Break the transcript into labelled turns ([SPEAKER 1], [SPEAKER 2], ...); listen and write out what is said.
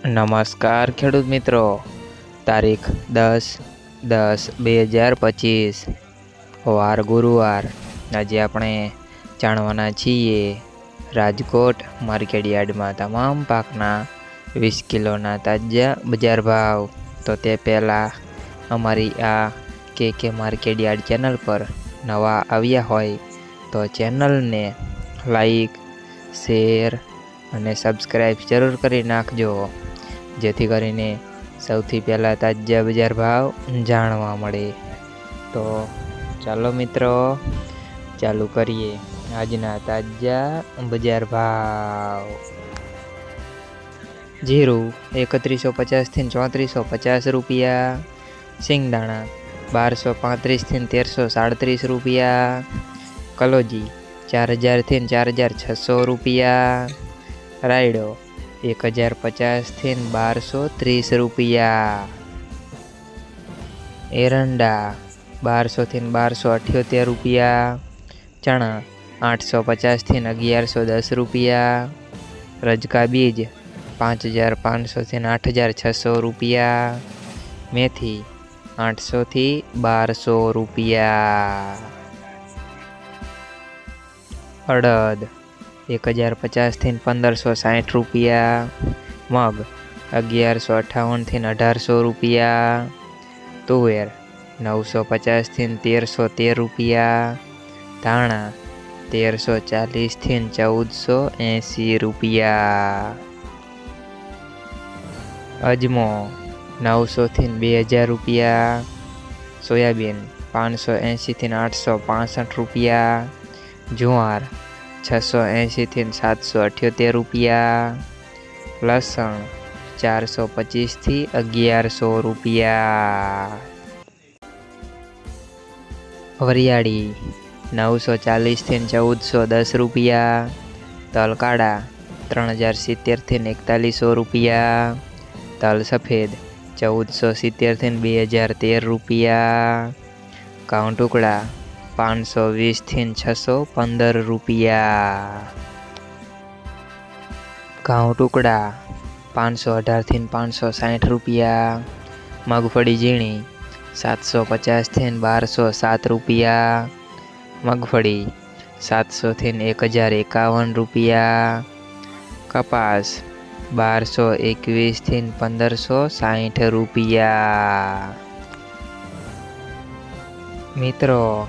[SPEAKER 1] નમસ્કાર ખેડૂત મિત્રો. તારીખ દસ દસ બે હજાર પચીસ. વાર ગુરુવાર. આજે આપણે જાણવાના છીએ રાજકોટ માર્કેટ યાર્ડમાં તમામ પાકના વીસ કિલોના તાજા બજાર ભાવ. તો તે પહેલાં અમારી આ કે કે માર્કેટયાર્ડ ચેનલ પર નવા આવ્યા હોય તો ચેનલને લાઈક, શેર અને સબસ્ક્રાઈબ જરૂર કરી નાખજો. જેથી કરીને સૌથી પહેલાં તાજા બજાર ભાવ જાણવા મળે. તો ચાલો મિત્રો, ચાલુ કરીએ આજના તાજા બજાર ભાવ. જીરું એકત્રીસો પચાસથી ચોત્રીસો પચાસ રૂપિયા. સિંગદાણા બારસો પાંત્રીસથી તેરસો સાડત્રીસ રૂપિયા. કલોજી ચાર હજારથી ચાર હજાર છસો રૂપિયા. રાયડો એક હજાર પચાસથી બારસો ત્રીસ રૂપિયા. એરંડા બારસોથી બારસો અઠ્યોતેર રૂપિયા. ચણા આઠસો પચાસથી અગિયારસો દસ રૂપિયા. રજકા બીજ પાંચ હજાર પાંચસોથી આઠ હજાર છસો રૂપિયા. મેથી આઠસોથી બારસો રૂપિયા. અડદ એક હજાર પચાસથી પંદરસો સાઠ રૂપિયા. મગ અગિયારસો અઠ્ઠાવનથી અઢારસો રૂપિયા. તુવેર નવસો પચાસથી તેરસો તેર રૂપિયા. ધાણા તેરસો ચાલીસથી ચૌદસો એંસી રૂપિયા. અજમો નવસોથી બે હજાર રૂપિયા. સોયાબીન પાંચસો એંશીથી આઠસો પાસઠ રૂપિયા. જુવાર છસો એંશીથી સાતસો અઠ્યોતેર રૂપિયા. લસણ ચારસો પચીસથી અગિયારસો રૂપિયા. વરિયાળી નવસો ચાલીસથી ચૌદસો દસ રૂપિયા. તલકાડા ત્રણ હજાર સિત્તેરથી એકતાલીસો રૂપિયા. તલ સફેદ ચૌદસો સિત્તેરથી બે હજાર તેર રૂપિયા. ઘઉં ટુકડા પાંચસો વીસથી છસો પંદર રૂપિયા. ઘઉં ટુકડા પાંચસો અઢારથી પાંચસો સાઠ રૂપિયા. મગફળી ઝીણી સાતસો પચાસથી બારસો સાત રૂપિયા. મગફળી સાતસોથી એક હજાર એકાવન રૂપિયા. કપાસ બારસો એકવીસથી પંદરસો સાઠ રૂપિયા. મિત્રો